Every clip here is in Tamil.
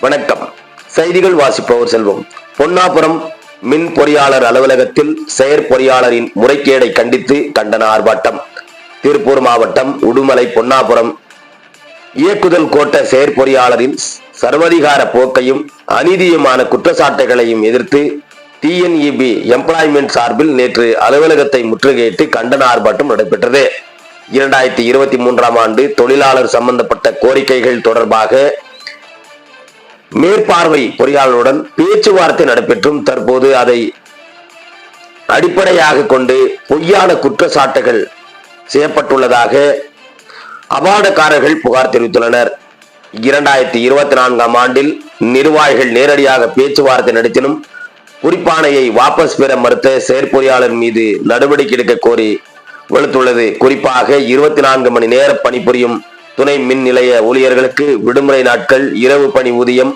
வணக்கம். செய்திகள் வாசிப்பவர் செல்வம். பொன்னாபுரம் மின் பொறியாளர் அலுவலகத்தில் செயற்பொறியாளரின் முறைகேடை கண்டித்து கண்டன ஆர்ப்பாட்டம். திருப்பூர் மாவட்டம் உடுமலை பொன்னாபுரம். இயக்குதல் கோட்ட செயற்பொறியாளரின் சர்வதிகார போக்கையும் அநீதியுமான குற்றச்சாட்டுகளையும் எதிர்த்து டிஎன்இபி எம்ப்ளாய்மெண்ட் சார்பில் நேற்று அலுவலகத்தை முற்றுகையிட்டு கண்டன ஆர்ப்பாட்டம் நடைபெற்றது. இரண்டாயிரத்தி இருபத்தி மூன்றாம் ஆண்டு தொழிலாளர் சம்பந்தப்பட்ட கோரிக்கைகள் தொடர்பாக மேற்பார்வை பொறியாளருடன் பேச்சுவார்த்தை நடைபெற்றும். தற்போது அதை அடிப்படையாக கொண்டு பொய்யான குற்றச்சாட்டுகள் செய்யப்பட்டுள்ளதாக அபாடக்காரர்கள் புகார் தெரிவித்துள்ளனர். இரண்டாயிரத்தி இருபத்தி நான்காம் ஆண்டில் நிர்வாகிகள் நேரடியாக பேச்சுவார்த்தை நடத்தினும் குறிப்பானையை வாபஸ் பெற மறுத்த செயற்பொறியாளர் மீது நடவடிக்கை எடுக்க கோரி வலுத்துள்ளது. குறிப்பாக இருபத்தி நான்கு மணி நேர பணிபுரியும் துணை மின் நிலைய ஊழியர்களுக்கு விடுமுறை நாட்கள் இரவு பணி ஊதியம்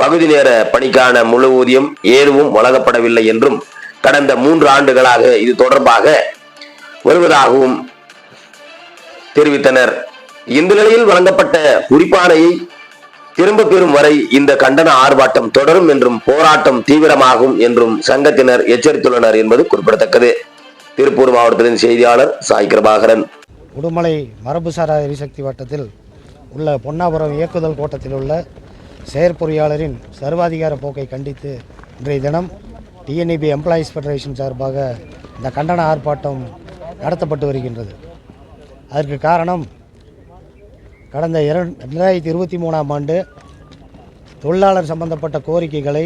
பகுதி நேர பணிக்கான முழு ஊதியம் ஏதுவும் வழங்கப்படவில்லை என்றும் கடந்த மூன்று ஆண்டுகளாக இது தொடர்பாக வருவதாகவும் தெரிவித்தனர். இந்த நிலையில் வழங்கப்பட்ட குறிப்பானையை திரும்ப பெறும் வரை இந்த கண்டன ஆர்ப்பாட்டம் தொடரும் என்றும் போராட்டம் தீவிரமாகும் என்றும் சங்கத்தினர் எச்சரித்துள்ளனர் என்பது குறிப்பிடத்தக்கது. திருப்பூர் மாவட்டத்தின் செய்தியாளர் சாய் கிருபாகரன் உடுமலை மரபுசாரா எரிசக்தி வட்டத்தில் உள்ள பொன்னாபுரம் இயக்குதல் கோட்டத்தில் உள்ள செயற்பொறியாளரின் சர்வாதிகார போக்கை கண்டித்து இன்றைய தினம் டிஎன்இபி எம்ப்ளாயீஸ் ஃபெடரேஷன் சார்பாக இந்த கண்டன ஆர்ப்பாட்டம் நடத்தப்பட்டு வருகின்றது. அதற்கு காரணம் கடந்த இர ரெண்டாயிரத்தி இருபத்தி மூணாம் ஆண்டு தொழிலாளர் சம்பந்தப்பட்ட கோரிக்கைகளை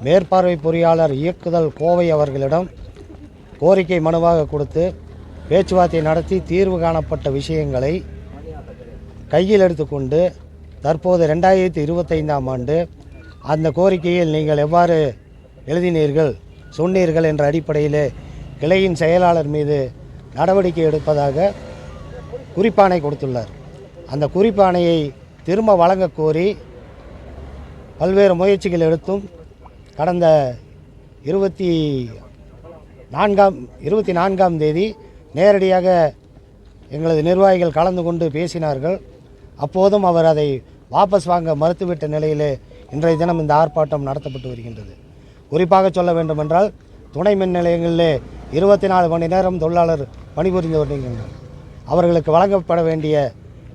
மேற்பார்வை பொறியாளர் இயக்குதல் கோவை அவர்களிடம் கோரிக்கை மனுவாக கொடுத்து பேச்சுவார்த்தை நடத்தி தீர்வு காணப்பட்ட விஷயங்களை கையில் எடுத்துக்கொண்டு தற்போது ரெண்டாயிரத்தி இருபத்தைந்தாம் ஆண்டு அந்த கோரிக்கையில் நீங்கள் எவ்வாறு எழுதினீர்கள் சொன்னீர்கள் என்ற அடிப்படையிலே கிளையின் செயலாளர் மீது நடவடிக்கை எடுப்பதாக குறிப்பாணை கொடுத்துள்ளார். அந்த குறிப்பாணையை திரும்ப வழங்க கோரி பல்வேறு முயற்சிகள் எடுத்தும் கடந்த இருபத்தி நான்காம் இருபத்தி நான்காம் தேதி நேரடியாக எங்களது நிர்வாகிகள் கலந்து கொண்டு பேசினார்கள். அப்போதும் அவர் அதை வாபஸ் வாங்க மறுத்துவிட்ட நிலையிலே இன்றைய தினம் இந்த ஆர்ப்பாட்டம் நடத்தப்பட்டு வருகின்றது. குறிப்பாக சொல்ல வேண்டுமென்றால் துணை மின் நிலையங்களிலே இருபத்தி நாலு மணி நேரம் தொழிலாளர் பணிபுரிந்து வருகின்றனர் அவர்களுக்கு வழங்கப்பட வேண்டிய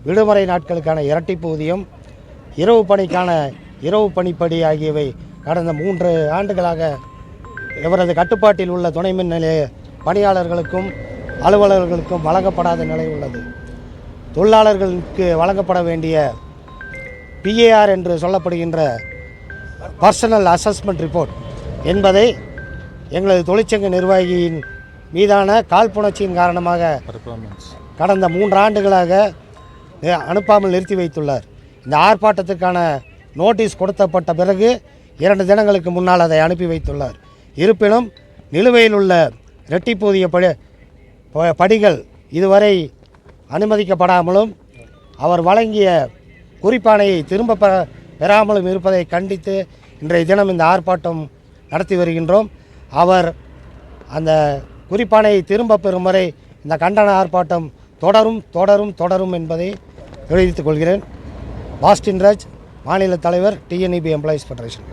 விடுமுறை நாட்களுக்கான இரட்டிப்பு ஊதியம் இரவு பணிக்கான இரவு பணிப்படி ஆகியவை கடந்த மூன்று ஆண்டுகளாக இவரது கட்டுப்பாட்டில் உள்ள துணை மின் நிலைய பணியாளர்களுக்கும் அலுவலர்களுக்கும் வழங்கப்படாத நிலை உள்ளது. தொழிலாளர்களுக்கு வழங்கப்பட வேண்டிய பிஏஆர் என்று சொல்லப்படுகின்ற பர்சனல் அசஸ்மெண்ட் ரிப்போர்ட் என்பதை எங்களது தொழிற்சங்க நிர்வாகியின் மீதான காழ்ப்புணர்ச்சியின் காரணமாக கடந்த மூன்று ஆண்டுகளாக அனுப்பாமல் நிறுத்தி வைத்துள்ளார். இந்த ஆர்ப்பாட்டத்திற்கான நோட்டீஸ் கொடுத்தப்பட்ட பிறகு இரண்டு தினங்களுக்கு முன்னால் அதை அனுப்பி வைத்துள்ளார். இருப்பினும் நிலுவையில் உள்ள ரெட்டிப்பூதிய படி ப- படிகள் இதுவரை அனுமதிக்கப்படாமலும் அவர் வழங்கிய குறிப்பானையை திரும்ப பெற பெறாமலும் இருப்பதை கண்டித்து இன்றைய தினம் இந்த ஆர்ப்பாட்டம் நடத்தி வருகின்றோம். அவர் அந்த குறிப்பானையை திரும்ப பெறும் வரை இந்த கண்டன ஆர்ப்பாட்டம் தொடரும் தொடரும் தொடரும் என்பதை தெரிவித்துக் கொள்கிறேன். பாஸ்டின் ராஜ் மாநில தலைவர் டிஎன்இபி எம்ப்ளாயீஸ் ஃபெடரேஷன்